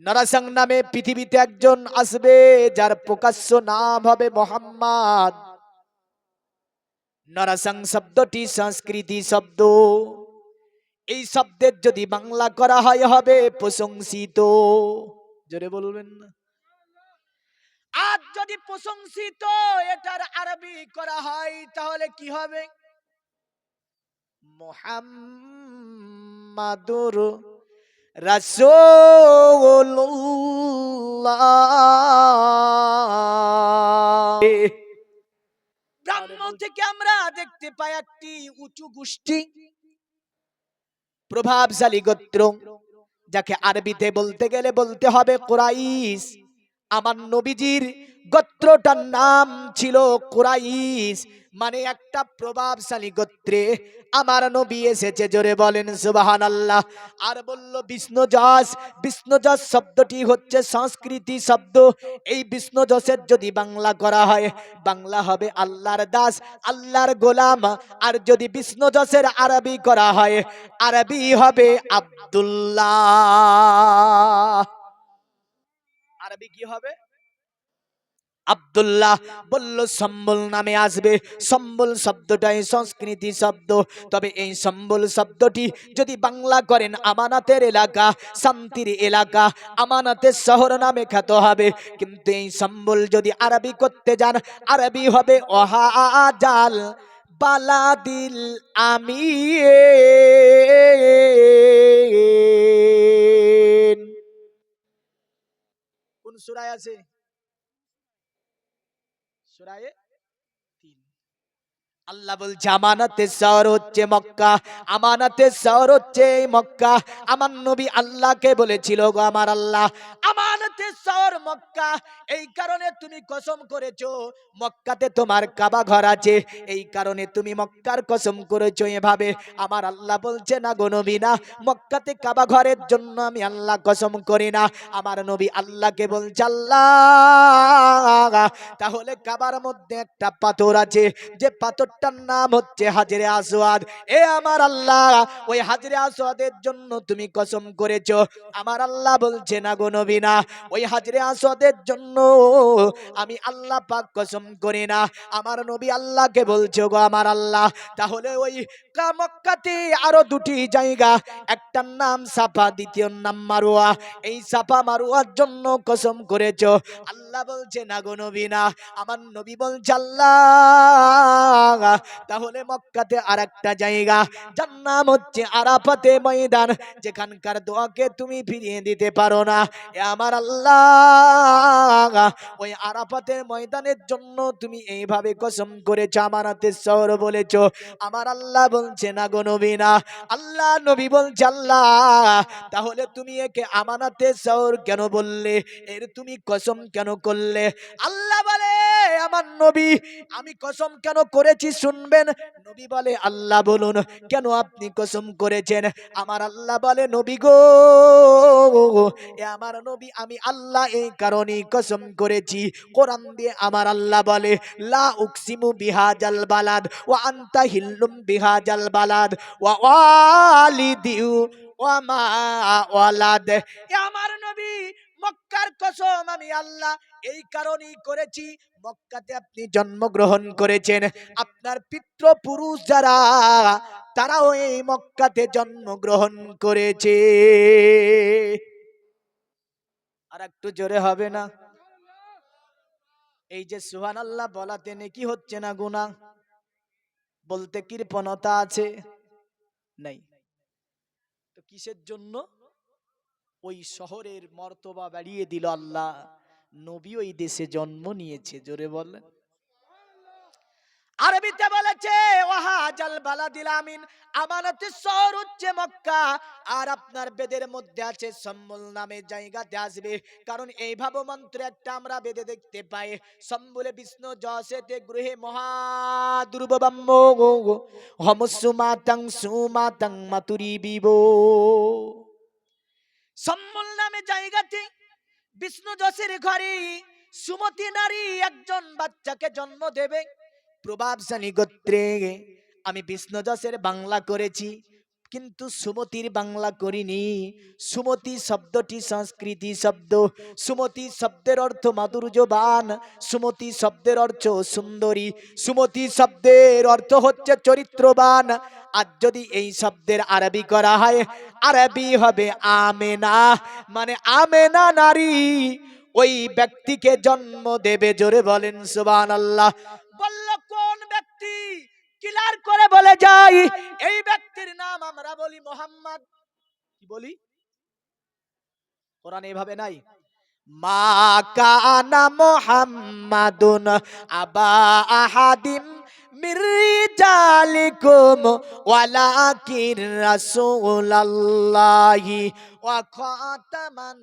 নরাসং নামে পৃথিবীতে একজন আসবে যার প্রকাশ্য নাম হবে মোহাম্মদ নরাসং শব্দটি সংস্কৃতি শব্দ এই শব্দের যদি বাংলা করা হয়, হবে প্রশংসিত। জোরে বলবেন না। যদি প্রশংসিত, এটার আরবি করা হয়, তাহলে কি হবে? মোহাম্মাদুর ব্রাহ্মণ থেকে আমরা দেখতে পাই একটি উঁচু গোষ্ঠী, প্রভাবশালী গোত্র, যাকে আরবিতে বলতে গেলে বলতে হবে কোরাইশ। আমার নবীজির গোত্রটার নাম ছিল কোরাইশ। মানে একটা প্রভাবশালী গোত্রে। আমার নবী এসেছে, জোরে বলেন সুবাহান আল্লাহ আর বলল বিষ্ণু যশ বিষ্ণু যশ শব্দটি হচ্ছে সংস্কৃতি শব্দ। এই বিষ্ণু যশের যদি বাংলা করা হয়, বাংলা হবে আল্লাহর দাস, আল্লাহর গোলাম। আর যদি বিষ্ণু যশের আরবি করা হয়, আরবি হবে আব্দুল্লাহ। আরবি কি হবে? আব্দুল্লাহ বলল, সম্বল নামে আসবে। সম্বল শব্দটাই সংস্কৃতি শব্দ। তবে এই সম্বল শব্দটি যদি বাংলা করেন, আমানাতের এলাকা, শান্তির এলাকা, আমানাতের শহর নামে খ্যাত হবে। কিন্তু এই সম্বল যদি আরবি করতে যান, আরবি হবে অহাজাল বালাদিল আমি কোন সুরায় আছে? সুরায়ে তিন আল্লাহ বলছে আমানাতের শহর হচ্ছে মক্কা আমানাতের শহর হচ্ছে মক্কা। আমার নবী আল্লাহকে বলেছিল গো আমার আল্লাহ আমানাতের শহর মক্কা। এই কারণে তুমি কসম করেছ, মক্কাতে তোমার কাবা ঘর আছে। এই কারণে তুমি মক্কার কসম করেছ এভাবে। আমার আল্লাহ বলছে, না গো নবী, না, মক্কাতে কাবা ঘরের জন্য আমি আল্লাহ কসম করি না। আমার নবী আল্লাহকে বলছে, আল্লাহ, তাহলে কাবার মধ্যে একটা পাথর আছে। যে পাথরটার নাম হচ্ছে হাজরে আসওয়াদ। এ আমার আল্লাহ, ওই হাজরে আসওয়াদের জন্য তুমি কসম করেছ। আমার আল্লাহ বলছে, না গো নবী, না। ওই হাজরে আসওয়াদের জন্য আমি আল্লাহ পাক কসম করি না। আমার নবী আল্লাহকে বলছো গো আমার আল্লাহ। তাহলে ওই মক্কাতে আরও দুটি জায়গা, একটার নাম সাফা, দ্বিতীয় নাম মারুয়া এই সাফা মারুয়ার জন্য কসম করেছ। আল্লাহ বলছে, না গো নবী, না। আমার নবী বলছে, আল্লাহ তাহলে মক্কাতে আর একটা জায়গা। যার নাম হচ্ছে আরাফাতে ময়দান, যেখানকার দোয়াকে তুমি ফিরিয়ে দিতে পারো না। এ আমার আল্লাহ। ওই আরাফাতের ময়দানের জন্য তুমি এইভাবে কসম করেছ আমানাতের শহর বলেছ। আমার আল্লাহ বলছে, না গো নবী, না। আল্লাহ, নবী বলছে, আল্লাহ, তাহলে তুমি একে আমানাতের শহর কেন বললে? এর তুমি কসম কেন করলে? আল্লাহ বলে, আমার নবী, আমি কসম কেন করেছি শুনবেন? নবী বলে, আল্লাহ বলুন, কেন আপনি কসম করেছেন? আমার আল্লাহ বলে, নবী গো আমার নবী, আমি আল্লাহ এই কারণেই কসম করেছি। কোরআন দিয়ে আমার আল্লাহ বলে, লা উকসিমু বিহাজাল বালাদ ওয়া আনতা হিল্লুম বিহাজাল বালাদ ওয়া ওয়ালিদিউ ওয়া মা ওয়ালাদ। এ আমার নবী মক্কার কসম আমি আল্লাহ এই কারণেই করেছি, মক্কাতে আপনি জন্মগ্রহণ করেছেন। আপনার পিতৃপুরুষ যারা, তারাও এই মক্কাতে জন্মগ্রহণ করেছে। আর একটু জোরে হবে না? এই যে সুহান আল্লাহ বলাতে নাকি হচ্ছে না গুণা বলতে কৃপণতা আছে? নাই। তো কিসের জন্য? ওই শহরের মর্তবা বাড়িয়ে দিল আল্লাহ। নবী ওই দেশে জন্ম নিয়েছে, জোরে বলেন আরবিতে বলেছে, ওয়াহাজাল বালাদিল আমিন আমানতের শহর হচ্ছে মক্কা। আর আপনার বেদের মধ্যে আছে সম্বল নামে জায়গাতে আসবে। কারণ এই ভাবমন্ত্র একটা আমরা বেদে দেখতে পাই, সম্বলে বিষ্ণু যশেতে গৃহে মহা দুর্ববাম্য হমসুমাতাং সুমাতাং মাতুরি বিব সম্বল নামে জায়গাতে বিষ্ণু যশের ঘরে সুমতি নারী একজন বাচ্চাকে জন্ম দেবে। প্রভাবশালী গোত্রে আমি বিষ্ণু যশের বাংলা করেছি। কিন্তু সুমতির বাংলা করিনি। সুমতি শব্দটি সংস্কৃতি শব্দ। সুমতি শব্দের অর্থ মাধুর্যবান। সুমতি শব্দের অর্থ সুন্দরী। সুমতি শব্দের অর্থ হচ্ছে চরিত্রবান। আর যদি এই শব্দের আরবি করা হয়, আরবি হবে আমেনা। মানে আমেনা নারী। ওই ব্যক্তিকে জন্ম দেবে, জোরে বলেন সুবান আল্লাহ বলল, কোন ব্যক্তি? ক্লিয়ার করে বলে যাই। এই ব্যক্তির নাম আমরা বলি মোহাম্মদ। কি বলি? কোরআন এইভাবে নাই? মা কানা মোহাম্মাদুন আবা আহাদিম মির্জালিকুম ওয়ালাকিন রাসূলুল্লাহি ওয়া খাতামান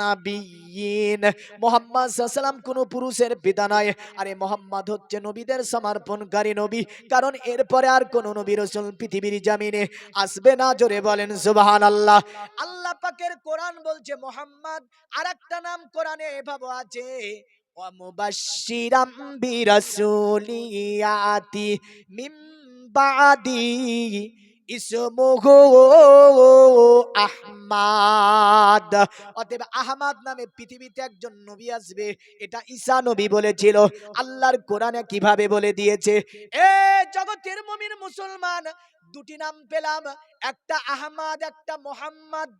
নাবিয়িন মোহাম্মদ সাল্লাম কোন পুরুষের পিতা নয় আরে মোহাম্মদ হচ্ছে নবীদের সমর্পণকারী নবী, কারণ এরপরে আর কোন নবী রসুল পৃথিবীর জামিনে আসবে না, জোরে বলেন সুবাহান আল্লাহ পাকের কোরআন বলছে, মোহাম্মদ আর একটা নাম কোরআনে এভাবে আছে ওয়ামুবাশশিরাম বিরাসুলিয়াতি মিন বাদি ইসমুহু আহমাদ অতএব আহমাদ নামে পৃথিবীতে একজন নবী আসবে। এটা ঈসা নবী বলেছিল। আল্লাহর কোরআনে কীভাবে বলে দিয়েছে? এ জগতের মুমিন মুসলমান, দুটি নাম পেলাম। একটা আহমাদ, একটা মোহাম্মদ।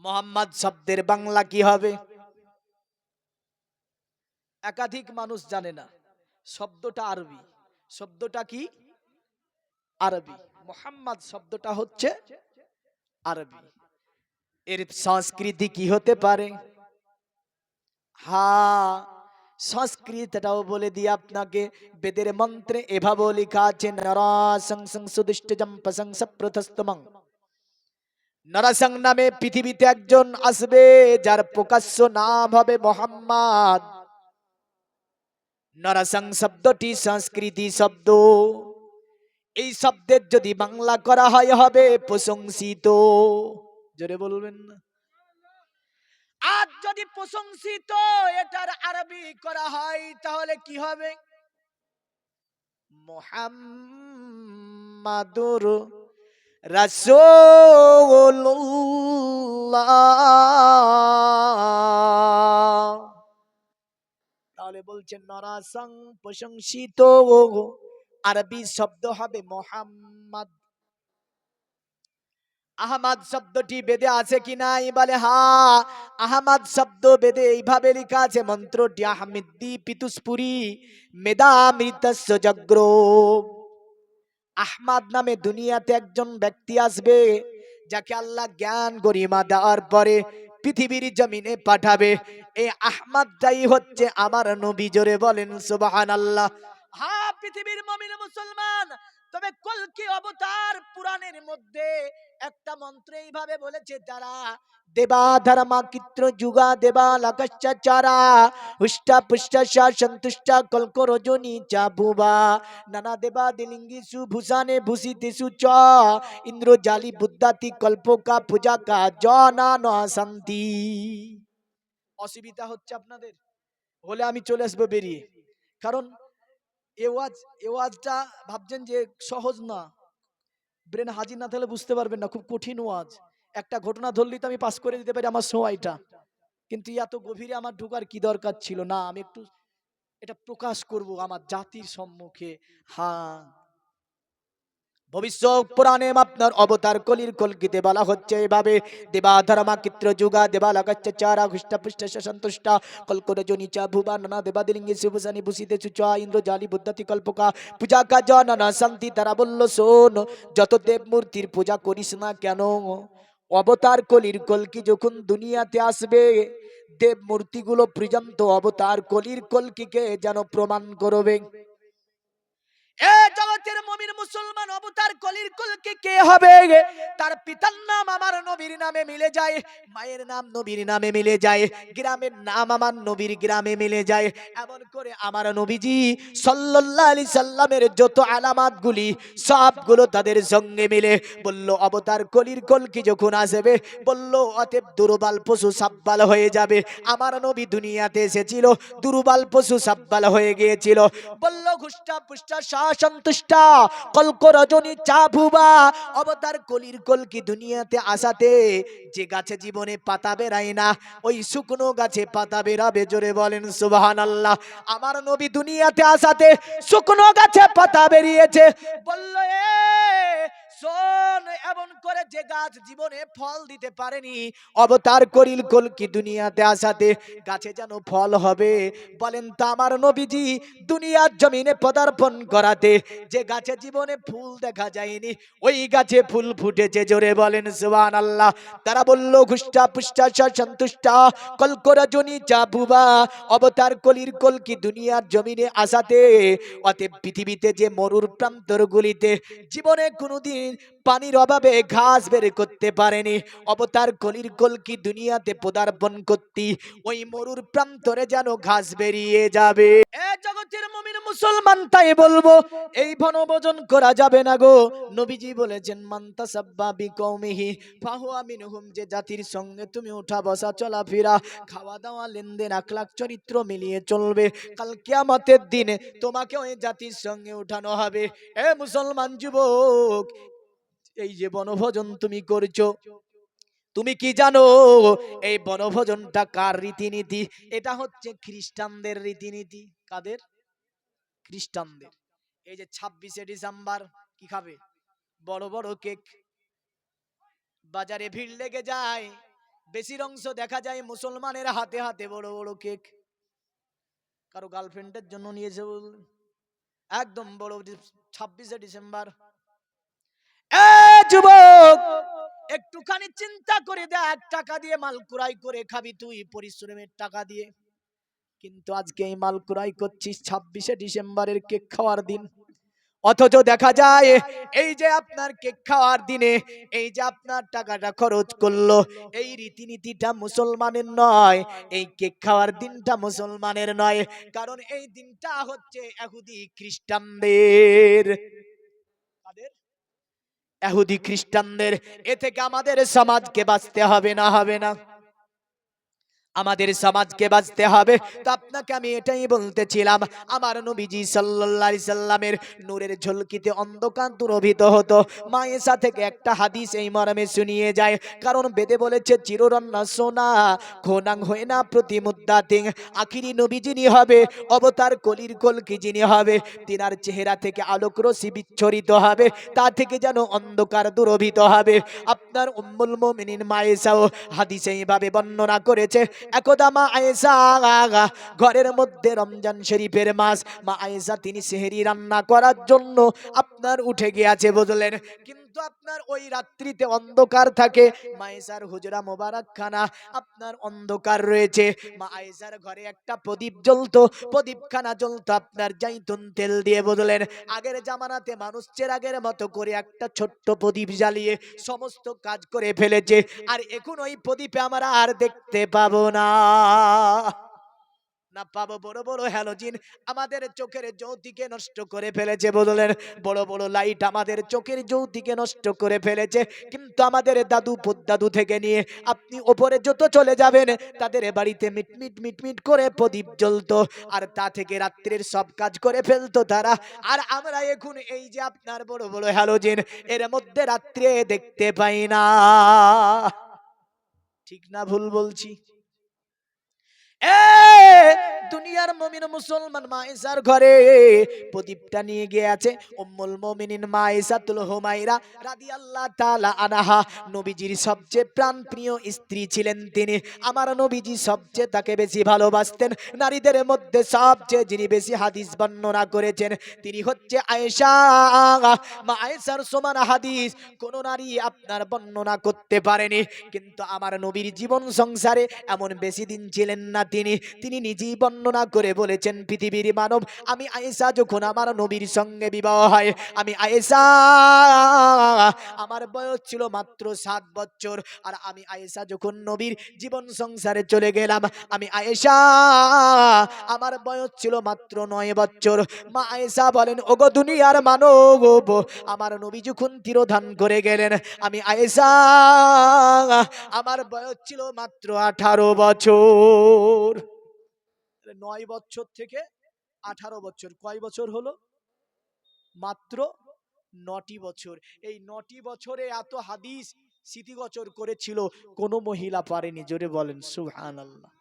মোহাম্মদ শব্দের বাংলা কি হবে? একাধিক মানুষ জানে না। শব্দটা আরবি। শব্দটা কি? আরবি। মোহাম্মদ শব্দটা হচ্ছে আরবি। এর সংস্কৃতি কি হতে পারে? হা, সংস্কৃতটাও বলে দিয়ে আপনাকে। বেদের মন্ত্রে এভাবে লেখা আছে নরাসং সংসুদিষ্ট জম্পসং সপ্রথস্তমং নরাসং নামে পৃথিবীতে একজন আসবে, যার প্রকাশ্য নাম হবে মোহাম্মদ। নরাসং শব্দটি সংস্কৃতি শব্দ। এই শব্দের যদি বাংলা করা হয়, হবে প্রশংসিত। জোরে বলবেন না? আর যদি প্রশংসিত এটার আরবি করা হয়, তাহলে কি হবে? মোহাম্মাদুর রাসূলুল্লাহ। বলছেন নরাসং প্রশংসিত আরবি শব্দ হবে মোহাম্মদ। আহমদ শব্দটি বেদে আছে কি নাই বলে? হা, আহমদ শব্দ বেদে এইভাবে লেখা আছে, মন্ত্রটি আহমিদ্দি পিতুসপুরি মেদামৃতস্য জগ্র। আহমদ নামে দুনিয়াতে একজন ব্যক্তি আসবে, যাকে আল্লাহ জ্ঞান গরিমা দেওয়ার পরে পৃথিবীর জমিনে পাঠাবে। এই আহমদটাই হচ্ছে আমার নবী, জোরে বলেন সুবাহান আল্লাহ হা, পৃথিবীর মমিন মুসলমান তবে কলকি অবতার পুরাণের মধ্যে একটা মন্ত্র এইভাবে বলেছে ধর্মা কিত্র যুগা দেবা লাকাশ্চাচারা হুষ্টা পুষ্টা সা সন্তুষ্টা কল্ক রজনী চা ভুবা। নানা দেবা দিলিঙ্গি সুভূষানে ভূষিতে চ, ইন্দ্র জালি বুদ্ধাতি কল্পকা পূজা কা জনা ন শান্তি। অসুবিধা হচ্ছে আপনাদের? হলে আমি চলে আসব বেরিয়ে। কারণ এ এওয়াজটা ওয়াজটা ভাবছেন যে সহজ না। ব্রেন হাজির না থাকলে বুঝতে পারবেন না, খুব কঠিন ওয়াজ। একটা ঘটনা ধরলেই তো আমি পাস করে দিতে পারি আমার সময়টা। কিন্তু এত গভীরে আমার ঢুকার কি দরকার ছিল? না, আমি একটু এটা প্রকাশ করব আমার জাতির সম্মুখে। হ্যাঁ ভবিষ্যৎ পুরাণে আপনার অবতার কলির কলকিতে বলা হচ্ছে এভাবে। দেবা ধর্মা কিত্র যুগা দেবা লাগাচ্ছে চারা হুষ্ট পুষ্ট সন্তুষ্টা কলকর জনিচা, ভুবা, নানা দেবা, দিলিঙ্গি, শিবসানি, ভূষিতে চুচা ইন্দ্র, জালি বুদ্ধাতি কল্পকা পূজা কাজ, নানা শান্তি, তারা বলল, শোন, যত দেব মূর্তির পূজা করিস না কেন? অবতার কলির কলকি যখন দুনিয়াতে আসবে দেব মূর্তিগুলো পর্যন্ত অবতার কলির কলকিকে যেন প্রমাণ করবে। এ জগতের মমিন মুসলমান অবতার কলির কে হবে তার পিতার নাম আমার নবীর নামে মিলে যায়, মায়ের নাম নবীর নামে মিলে যায়, গ্রামের নাম আমার নবীর গ্রামে মিলে যায়। এমন করে আমার নবীজি সাল্লামের যত আলামাত গুলি সবগুলো তাদের সঙ্গে মিলে বলল, অবতার কলির কলকি যখন আসবে? বলল, অতএব দুর্বল পশু সাব্বাল হয়ে যাবে। আমার নবী দুনিয়াতে এসেছিল, দুর্বল পশু সাব্বাল হয়ে গিয়েছিল। বলল, ঘুষ্টা পুষ্টা সব সন্তুষ্টা কল্ক রজনী চা ভুবা। অবতার কলির কলকি দুনিয়াতে আসাতে? যে গাছে জীবনে পাতা বেরায় না, ওই শুকনো গাছে পাতা বেরাবে জোরে বলেন সুবহান আল্লাহ আমার নবী দুনিয়াতে আসাতে শুকনো গাছে পাতা বেরিয়েছে। বলল, এ শোন এমন করে যে গাছ জীবনে ফল দিতে পারেনি, অবতার করিল কলকি দুনিয়াতে আসাতে, গাছে যেন ফল হবে। বলেন তা আমার নবীজি, দুনিয়ার জমিনে পদার্পণ করাতে যে গাছে জীবনে ফুল দেখা যায়নি, ওই গাছে ফুল ফুটেছে জোরে বলেন সুবহান আল্লাহ তারা বলল, ঘুষ্টা, পুষ্টা সন্তুষ্টা কলকরা জনি চা, বুবা, অবতার কলির কলকি দুনিয়ার জমিনে আসাতে, অতএব পৃথিবীতে যে মরুর প্রান্তরগুলিতে জীবনে কোনোদিন পানির অভাবে ঘাস বের করতে পারেনি। অবতার কলির কলকি দুনিয়াতে পদার্পণ করতি? ওই মরুর প্রান্তরে যেন ঘাস বেরিয়ে যাবে। জগতের মমিন মুসলমান, তাই বলব, এই বনভোজন করা যাবে না গো। নবীজি বলেছেন মান্তা সাব্বা বিকৌমিহি, ফাহু আমিনহুম, যে জাতির সঙ্গে তুমি উঠা বসা চলাফেরা, খাওয়া দাওয়া, লেনদেন, আখলাখ, চরিত্র মিলিয়ে চলবে। কাল কিয়ামতের দিনে তোমাকে ওই জাতির সঙ্গে উঠানো হবে। এ মুসলমান যুবক এই যে বনভোজন তুমি করছ, তুমি কি জানো এই বনভোজনটা কার রীতিনীতি? এটা হচ্ছে খ্রিস্টানদের রীতিনীতি। কাদের? খ্রিস্টানদের। এই যে ছাব্বিশে ডিসেম্বর, কি খাবে? বড় বড় কেক। বাজারে ভিড় লেগে যায়, বেশির অংশ দেখা যায় মুসলমানের হাতে হাতে বড় বড় কেক। কারও গার্লফ্রেন্ডের জন্য নিয়েছে বল- একদম বড়, ছাব্বিশে ডিসেম্বর। যুবক, একটুখানি চিন্তা করে দেখ, টাকা দিয়ে মাল কুড়াই করে খাবি তুই পরিশ্রমের টাকা দিয়ে। কিন্তু আজকে এই মাল করছিস ছাব্বিশে ডিসেম্বরের কেক খাওয়ার দিন। অথচ দেখা যায়, এই যে আপনার কেক খাওয়ার দিনে, এই যে আপনার টাকাটা খরচ করল, এই রীতিনীতিটা মুসলমানের নয়, এই কেক খাওয়ার দিনটা মুসলমানের নয়, কারণ এই দিনটা হচ্ছে এহুদি খ্রিস্টানদের। এহুদি খ্রিস্টানদের এ থেকে আমাদের সমাজকে বাঁচতে হবে না হবে না। আমাদের সমাজকে বাঁচতে হবে। তো আপনাকে আমি এটাই বলতেছিলাম, আমার নবীজি সাল্লাল্লাহু সাল্লামের নূরের ঝলকিতে অন্ধকার দুরভিত হতো। মায়েশা থেকে একটা হাদিস এই মরমে শুনিয়ে যায়, কারণ বেদে বলেছে, চিররন্না সোনা খোনাং হয় না প্রতি মুদ্দাতিং আখিরি নবী যিনি হবে, অবতার কলির কলকি যিনি হবে, তিনার চেহারা থেকে আলোক রশ্মি বিচ্ছরিত হবে, তা থেকে যেন অন্ধকার দুরভিত হবে। আপনার উম্মুল মুমিনিন মায়েসাও হাদিসে এইভাবে বর্ণনা করেছে একদা মা আয়েশা ঘরের মধ্যে রমজান শরীফের মাস। মা আয়েশা, তিনি সেহেরি রান্না করার জন্য আপনার উঠে গিয়েছে বুঝলেন কিন্তু আপনার ওই রাত্রিতে অন্ধকার থাকে। মায়েশার হুজরা মোবারক খানা আপনার অন্ধকার রয়েছে। মা আয়েশার ঘরে একটা প্রদীপ জ্বলতো। প্রদীপখানা জ্বলতো, আপনার জাইতুন তেল দিয়ে বদলেন। আগের জামানাতে মানুষ চেরাগের মতো করে একটা ছোট্ট প্রদীপ জ্বালিয়ে সমস্ত কাজ করে ফেলেছে। আর এখন ওই প্রদীপে আমরা আর দেখতে পাবো না। না পাবো বড় বড় হ্যালোজিন আমাদের চোখের জ্যোতিকে নষ্ট করে ফেলেছে বদলেন বড় বড় লাইট আমাদের চোখের জ্যোতিকে নষ্ট করে ফেলেছে। কিন্তু আমাদের দাদু দাদু থেকে নিয়ে আপনি ওপরে যত চলে যাবেন, তাদের বাড়িতে মিটমিট মিটমিট করে প্রদীপ জ্বলতো আর তা থেকে রাত্রের সব কাজ করে ফেলতো তারা। আর আমরা এখন এই যে আপনার বড় বড় হ্যালোজিন এর মধ্যে রাত্রে দেখতে পাই না। ঠিক না ভুল বলছি? দুনিয়ার মমিন মুসলমান মায়েসার ঘরে প্রদীপটা নিয়ে মুমিনিন মায়েসাতুল হুমাইরা আনহা নবীজির সবচেয়ে প্রাণপ্রিয় স্ত্রী ছিলেন তিনি। আমার নবীজি সবচেয়ে তাকে বেশি ভালোবাসতেন। নারীদের মধ্যে সবচেয়ে যিনি বেশি হাদিস বর্ণনা করেছেন, তিনি হচ্ছে আয়েশা। মা আয়েশার সমান হাদিস, কোন নারী আপনার বর্ণনা করতে পারেনি। কিন্তু আমার নবীর জীবন সংসারে এমন বেশি দিন ছিলেন না তিনি তিনি নিজেই বর্ণনা করে বলেছেন, পৃথিবীর মানব, আমি আয়েশা যখন আমার নবীর সঙ্গে বিবাহ হয়, আমি আয়েশা, আমার বয়স ছিল মাত্র সাত বছর, আর আমি আয়েশা যখন নবীর জীবন সংসারে চলে গেলাম, আমি আয়েশা, আমার বয়স ছিল মাত্র নয় বছর। মা আয়েশা বলেন, ওগো দুনিয়ার মানব, আমার নবী যখন তিরোধান করে গেলেন, আমি আয়েশা, আমার বয়স ছিল মাত্র আঠারো বছর। তাহলে নয় বছর থেকে আঠারো বছর। কয় বছর হলো? মাত্র নটি বছর। এই নটি বছরে এত হাদিস স্মৃতিগোচর করেছিল। কোনো মহিলা পারেনি। জোরে বলেন সুহান আল্লাহ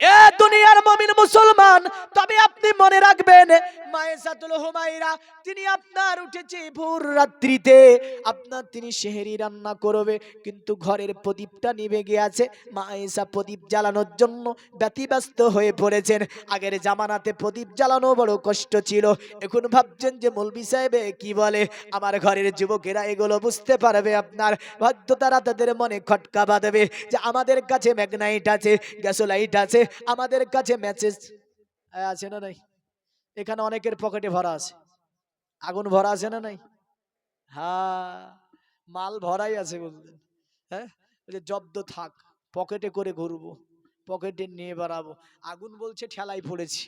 এ দুনিয়ার মমিন মুসলমান, তবে আপনি মনে রাখবেন, মায়েসাতুল হুমাইরা তিনি আপনার উঠেছে ভোর রাত্রিতে। আপনার তিনি সেহেরি রান্না করবে, কিন্তু ঘরের প্রদীপটা নিভে গিয়েছে। মায়েসা প্রদীপ জ্বালানোর জন্য ব্যতিব্যস্ত হয়ে পড়েছেন। আগের জামানাতে প্রদীপ জ্বালানো বড় কষ্ট ছিল। এখন ভাবছেন যে মৌলবি সাহেবে কি বলে? আমার ঘরের যুবকেরা এগুলো বুঝতে পারবে আপনার। হয়তো তারা তাদের মনে খটকা বাঁধবে যে আমাদের কাছে ম্যাগনাইট আছে, গ্যাসোলাইট আছে আমাদের কাছে ম্যাচেস আছে না নাই? এখানে অনেকের পকেটে ভরা আছে। আগুন ভরা আছে না নাই? হ্যাঁ মাল ভরাই আছে বললেন হ্যাঁ? জব্দ থাক পকেটে করে ঘুরবো পকেটে নিয়ে বেড়াবো। আগুন বলছে ঠেলাই পড়েছি।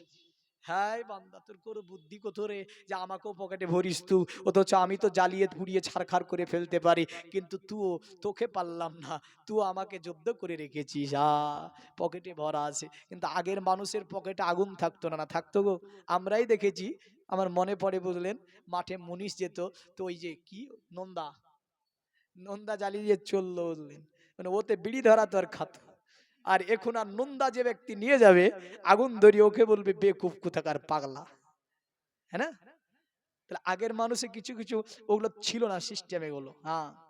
হ্যাঁ বান্দা, তোর করে বুদ্ধি কোথরে যে আমাকেও পকেটে ভরিস তু। অথচ আমি তো জ্বালিয়ে পুড়িয়ে ছাড়খাড় করে ফেলতে পারি। কিন্তু তুও, তোকে পারলাম না। তুই আমাকে জব্দ করে রেখেছিস। আ, পকেটে ভরা আছে। কিন্তু আগের মানুষের পকেটে আগুন থাকতো না না থাকতো গো? আমরাই দেখেছি। আমার মনে পড়ে বুঝলেন, মাঠে মুনিশ যেত। তো ওই যে কি? নন্দা। নন্দা জ্বালিয়ে চলল বুঝলেন মানে ওতে বিড়ি ধরা তো আর খাত আর এখন আর নন্দা যে ব্যক্তি নিয়ে যাবে, আগুন ধরিয়ে ওকে বলবে বেকুব কোথাকার পাগলা। হ্যাঁ না? তাহলে আগের মানুষে কিছু কিছু ওগুলো ছিল না সিস্টেম এগুলো। হ্যাঁ।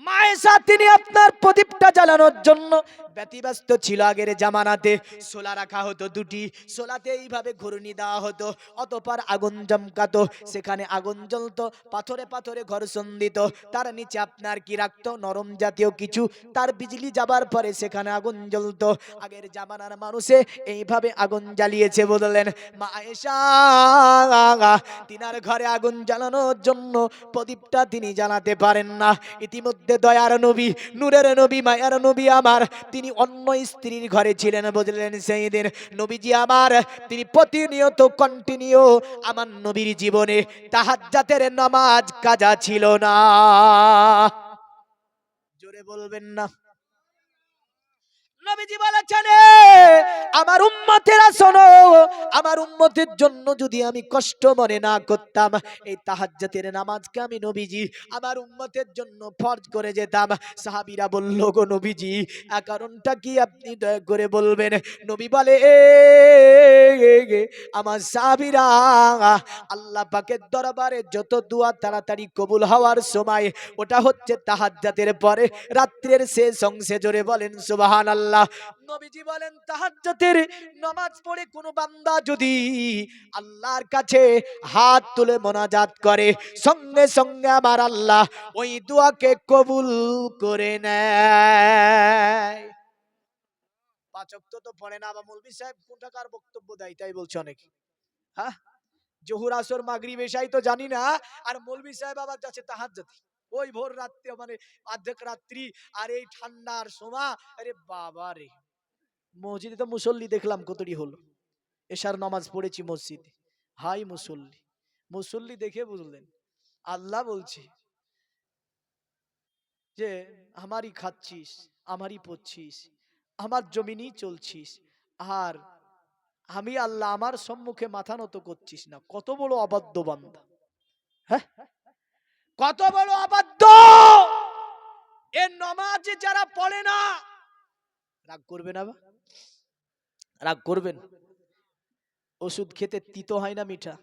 মায়েসা তিনি আপনার প্রদীপটা জ্বালানোর জন্য ব্যতিব্যস্ত ছিল আগের জামানাতে। সোলা রাখা হতো দুটি, সোলাতে এইভাবে ঘুরনি দেওয়া হতো, অতপর আগুন জমকাতো সেখানে আগুন জ্বলতো, পাথরে পাথরে ঘর্ষণ দিত তার নিচে আপনার কি রাখতো? নরম জাতীয় কিছু। তার বিজলি যাবার পরে সেখানে আগুন জ্বলতো। আগের জামানার মানুষে এইভাবে আগুন জ্বালিয়েছে বললেন মা এসা তিনার ঘরে আগুন জ্বালানোর জন্য প্রদীপটা তিনি জ্বালাতে পারেন না। ইতিমধ্যে দয়ার নবী, নূরের নবী, মায়ার নবী আমার, তিনি অন্য স্ত্রীর ঘরে ছিলেন বুঝলেন সেই দিন নবীজি আমার, তিনি প্রতিনিয়ত কন্টিনিউ আমার নবীর জীবনে তাহার জাতের নামাজ কাজা ছিল না। জোরে বলবেন না। নবীজি বলেছেন "এ, আমার উম্মতেরা শোনো আমার উম্মতের জন্য যদি আমি কষ্ট মনে না করতাম এই তাহাজ্জাতের নামাজকে আমি নবীজি আমার উম্মতের জন্য করে যেতাম। সাহাবীরা বলল গো নবীজি কারণটা কি আপনি দয়া করে বলবেন? নবী বলে "এ, এ, এ, আমার সাহাবীরা আল্লাহ পাকের দরবারে যত দোয়া তাড়াতাড়ি কবুল হওয়ার সময় ওটা হচ্ছে তাহাজ্জাতের পরে রাত্রের শেষ অংশে জোরে বলেন সুবাহান আল্লাহ নবীজি বলেন নামাজ পড়ে কোনো বান্দা যদি আল্লাহর কাছে হাত তুলে মোনাজাত করে, সঙ্গে সঙ্গে আমার আল্লাহ ওই দোয়াকে কবুল করে নেয়। তো সাহেব হ্যাঁ? জানি না, আর মৌলবি সাহেব আবার যাচ্ছে তাহাজ্জুদ। ওই ভোর রাত্রে মানে অর্ধেক রাত্রি আর এই ঠান্ডার সময়। আরে বাবা রে। মসজিদে তো মুসল্লি দেখলাম কতটি হলো। এশার নামাজ পড়েছি মসজিদে। হাই মুসল্লি। মুসল্লি দেখে বুঝলেন। আল্লাহ বলছে যে, আমারই খাচ্ছিস, আমারই পড়ছিস, আমার জমিনই চলছিস, আর আমি আল্লাহ আমার সম্মুখে মাথা নত করছিস না। কত বড় অবাধ্য বান্দা হ্যাঁ? কত বড় অবাধ্য এর নমাজে যারা পড়ে না, রাগ করবে না বা? রাগ করবেন। ওষুধ খেতে তিতো হয় না মিঠা।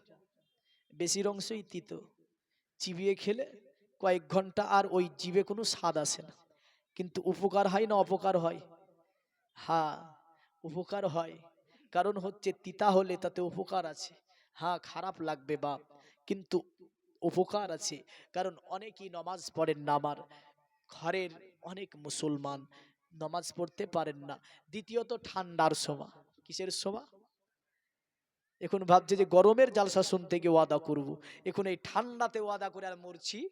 বেশির অংশই তিতো। চিবিয়ে খেলে কয়েক ঘণ্টা আর ওই জিভে কোনো স্বাদ আসে না। কিন্তু উপকার হয় না অপকার হয়? হ্যাঁ উপকার হয়। কারণ হচ্ছে তিতা হলে তাতে উপকার আছে। হ্যাঁ খারাপ লাগবে বাপ। কিন্তু উপকার আছে। কারণ অনেকেই নমাজ পড়েন না আমার ঘরের অনেক মুসলমান, নমাজ পড়তে পারেন না। দ্বিতীয়ত ঠান্ডার সময়। কিসের সময়? এখন ভাবছে যে গরমের জালসা শুনতে গিয়ে ওয়াদা করব। এখন এই ঠান্ডাতে ওয়াদা করে আর মরছি?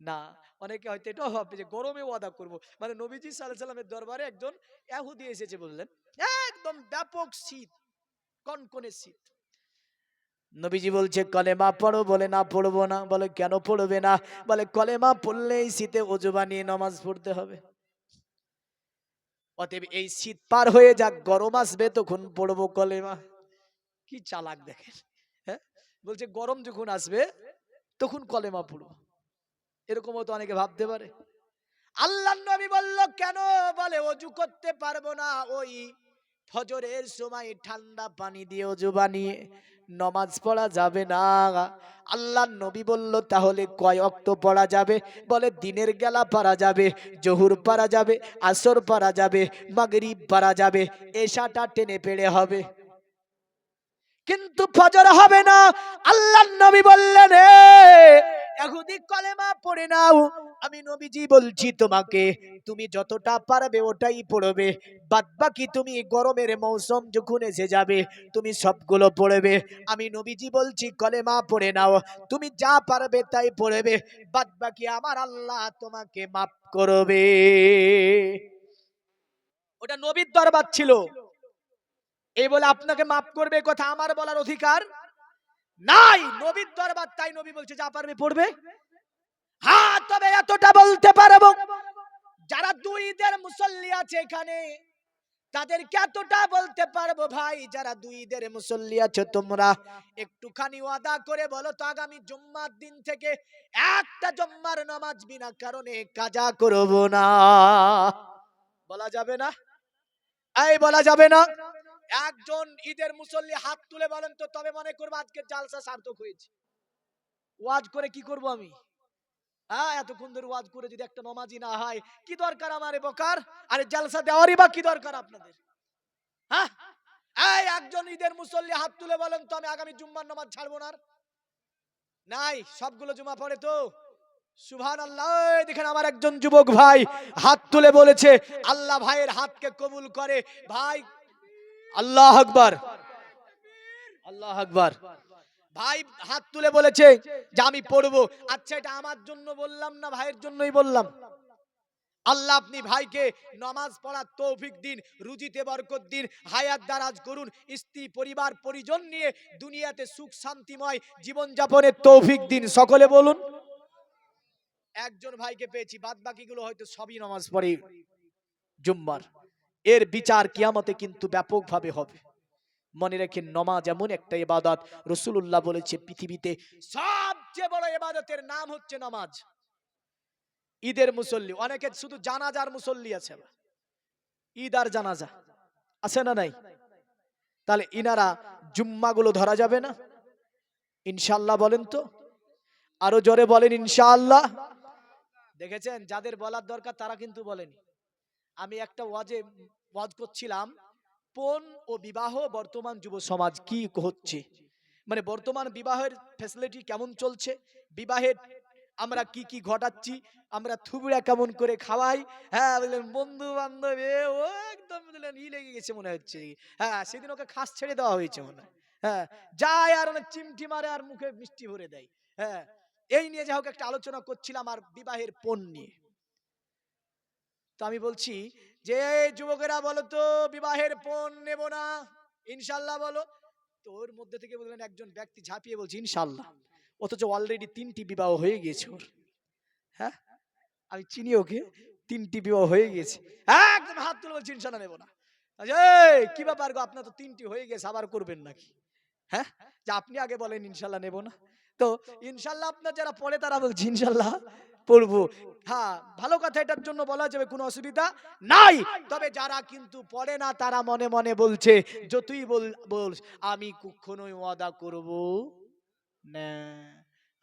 না। অনেকে হয়তো এটাও ভাববে যে গরমে ওয়াদা করব। মানে নবীজি সাল্লাহ সাল্লামের দরবারে একজন এহুদি এসেছে বললেন, একদম ব্যাপক শীত, কনকনে শীত। নবীজি বলছে, কলেমা পড়ো, বলে না, পড়ব না। বলে, কেন পড়বে না? বলে, কলেমা পড়লেই শীতে অজু বানিয়ে নামাজ পড়তে হবে। অতএব এই শীত পার হয়ে যাক, গরম আসবে, তখন পড়ব কলেমা। কি চালাক দেখেন হ্যাঁ? বলছে, গরম যখন আসবে, তখন কলেমা পড়ব। এরকমও তো অনেকে ভাবতে পারে। আল্লাহ নবী বলল, কেন? বলে, অজু করতে পারব না। ওই ফজরের সময় ঠান্ডা পানি দিয়ে অজু বানিয়ে নমাজ পড়া যাবে না। আল্লাহ নবী বলল তাহলে কয় অক্ত পড়া যাবে? বলে দিনের গেলা পারা যাবে জহুর পারা যাবে আসর পারা যাবে মাগরিব পারা যাবে এশাটা টেনে পেড়ে হবে। কিন্তু ফজর হবে না। আল্লাহ নবী বললেন "এ, এহুদি কলেমা পড়ে নাও। আমি নবীজি বলছি তোমাকে, তুমি যতটা পারবে ওটাই পড়বে। বাদ বাকি তুমি গরমের মৌসুম যখন এসে যাবে, তুমি সবগুলো পড়বে। আমি নবীজি বলছি, কলেমা পড়ে নাও। তুমি যা পারবে তাই পড়বে। বাদ বাকি আমার আল্লাহ তোমাকে মাফ করবে। ওটা নবীর দরবার ছিল। এই বলে আপনাকে মাফ করবে কথা আমার বলার অধিকার? নাই, নবীর দরবার, তাই নবী বলছে, যা পারবে পড়বে। হ্যাঁ তবে এতটা বলতে পারব, যারা দুই ঈদের মুসল্লি আছে এখানে, তাদেরকে এতটা বলতে পারব ভাই, যারা দুই ঈদের মুসল্লি আছো, তোমরা একটুখানি ওয়াদা করে বলো তো, আগামী জুম্মার দিন থেকে একটা জুম্মার নামাজ বিনা কারণে কাজা করব না। বলা যাবে না? এই, বলা যাবে না? একজন ঈদের মুসল্লি হাত তুলে বলেন তো, তবে মনে করব আজকে জালসা সার্থক হয়েছে। ওয়াজ করে কি করব আমি? হ্যাঁ এতক্ষণ ধরে ওয়াজ করে যদি একটা নমাজি না হয়, কি দরকার আমার বকার? আরে জালসা দেওয়ারই বা কি দরকার আপনাদের? হ্যাঁ? একজন ঈদের মুসল্লি হাত তুলে বলেন তো, আমি আগামী জুম্মার নামাজ ছাড়বো না? নাই, সবগুলো জুমা পড়ে তো। সুভান আল্লাহ দেখেন আমার একজন যুবক ভাই হাত তুলে বলেছে, আল্লাহ ভাইয়ের হাতকে কবুল করে। ভাই আল্লাহ আকবার। আল্লাহ আকবার। ভাই হাত তুলে বলেছে যে আমি পড়ব। আচ্ছা এটা আমার জন্য বললাম না ভাইয়ের জন্যই বললাম? আল্লাহ আপনি ভাইকে নামাজ পড়ার তৌফিক দিন, রুজিতে বরকত দিন, হায়াত দারাজ করুন, স্ত্রী, পরিবার, পরিজন নিয়ে দুনিয়াতে সুখ, শান্তিময় জীবনযাপনের তৌফিক দিন। সকলে বলুন। একজন ভাইকে পেয়েছি বাদ বাকিগুলো হয়তো সবই নামাজ পড়ে জুম্মার। এর বিচার কিয়ামতে কিন্তু ব্যাপকভাবে হবে। মনে রেখে নমাজ এমন একটা ইবাদত রসুল্লাহ বলেছে, পৃথিবীতে সবচেয়ে বড় এবাদতের নাম হচ্ছে নামাজ। ঈদের মুসল্লি, অনেকে শুধু জানাজার মুসল্লি আছে ঈদ আর জানাজা, আছে না নাই? তাহলে ইনারা জুম্মাগুলো ধরা যাবে না? ইনশাল্লাহ বলেন তো? আরও জোরে বলেন ইনশাআল্লাহ। দেখেছেন? যাদের বলার দরকার তারা কিন্তু বলেনি। আমি একটা ওয়াজে ওয়াজ করছিলাম, পণ ও বিবাহ বর্তমান যুব সমাজ কি হচ্ছে? মানে বর্তমান বিবাহের ফ্যাসিলিটি কেমন চলছে? বিবাহের আমরা কি কি ঘটাচ্ছি? আমরা থুবড়া কেমন করে খাওয়াই? হ্যাঁ বললেন বন্ধু বান্ধব এ, ও একদম বললেন, ই লেগে গেছে মনে হচ্ছে। হ্যাঁ সেদিন ওকে খাস ছেড়ে দেওয়া হয়েছে মনে হয়। হ্যাঁ যায় আর অনেক চিমটি মারে আর মুখে মিষ্টি ভরে দেয়। হ্যাঁ এই নিয়ে যা হোক একটা আলোচনা করছিলাম আর বিবাহের পণ নিয়ে। তো আমি বলছি যে যুবকেরা বলো তো বিবাহের পণ নেব না? ইনশাল্লাহ বলো। তো ওর মধ্যে থেকে বললেন একজন ব্যক্তি ঝাঁপিয়ে বলছে ইনশাল্লাহ। অথচ অলরেডি তিনটি বিবাহ হয়ে গিয়েছে ওর। হ্যাঁ? আমি চিনি ওকে। তিনটি বিবাহ হয়ে গেছে একদম হাত তুলে বলছি ইনশাল্লাহ নেব না। আচ্ছা, কি ব্যাপার গো? আপনার তো তিনটি হয়ে গেছে আবার করবেন নাকি? হ্যাঁ? যে আপনি আগে বলেন ইনশাল্লাহ নেব না। তো ইনশাল্লাহ আপনার যারা পড়ে তারা বলছে ইনশাল্লাহ পড়ব। হ্যাঁ ভালো কথা এটার জন্য বলা যাবে কোনো অসুবিধা নাই। তবে যারা কিন্তু পড়ে না তারা মনে মনে বলছে যতই বল বল আমি কখনোই ওয়াদা করব না।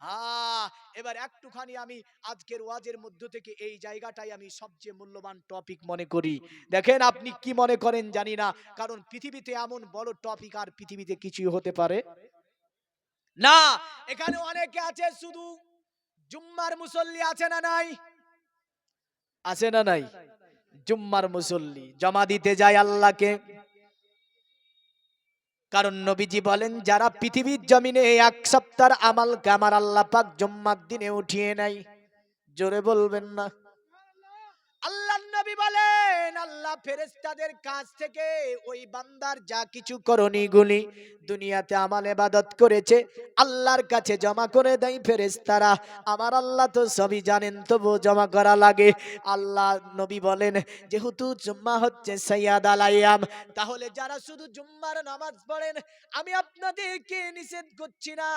হ্যাঁ এবার একটুখানি আমি আজকের ওয়াজের মধ্য থেকে এই জায়গাটাই আমি সবচেয়ে মূল্যবান টপিক মনে করি। দেখেন আপনি কি মনে করেন জানি না কারণ পৃথিবীতে এমন বড় টপিক আর পৃথিবীতে কিছুই হতে পারে? না এখানে অনেকে আছে শুধু জুম্মার মুসল্লি আছে না নাই? আছে না নাই? জুম্মার মুসল্লি জমা দিতে যায় আল্লাহকে। কারণ নবীজি বলেন যারা পৃথিবীর জমিনে এক সপ্তাহ আমালকে আমার আল্লাহ পাক জুম্মার দিনে উঠিয়ে নাই জোরে বলবেন না। আল্লাহ নবী বলেন, আল্লাহ ফেরেশতাদের কাছ থেকে ওই বান্দার যা কিছু দুনিয়াতে ইবাদত করেছে, আল্লাহর কাছে জমা করে দেয় ফেরেশতারা। আমার আল্লাহ তো সবই জানেন তবু জমা করা লাগে। আল্লাহ নবী বলেন, যেহেতু জুম্মা হচ্ছে সৈয়াদ আলাইয়াম তাহলে যারা শুধু জুম্মার নামাজ পড়েন, আমি আপনাদেরকে নিষেধ করছি না।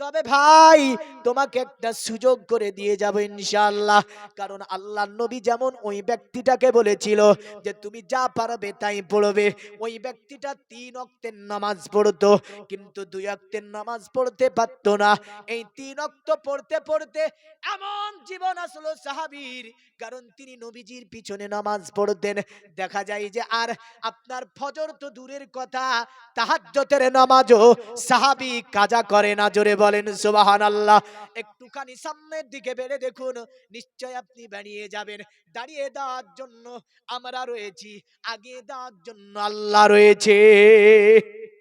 তবে ভাই, তোমাকে একটা সুযোগ করে দিয়ে যাব ইনশাআল্লাহ। কারণ আল্লাহ নবী যেমন ওই ব্যক্তিটাকে বলেছিল যে তুমি যা পারবে তাই পড়বে। ওই ব্যক্তিটা তিন অক্তের নামাজ পড়তো, কিন্তু দুই অক্তের নামাজ পড়তে পারতো না। এই তিন অক্ত পড়তে পড়তে এমন জীবন আসলো সাহাবীর, কারণ তিনি নবীজির পিছনে নামাজ পড়তেন। দেখা যায় যে আর আপনার ফজর তো দূরের কথা তাহাজ্জতের নামাজও সাহাবী কাজা করে না, জোরে বলেন সুবহানাল্লাহ। একটুখানি সামনের দিকে বেড়ে দেখুন, নিশ্চয় আপনি বেরিয়ে যাবেন। দাঁড়িয়ে দেওয়ার জন্য আমরা রয়েছি আগে দেওয়ার জন্য আল্লাহ রয়েছে।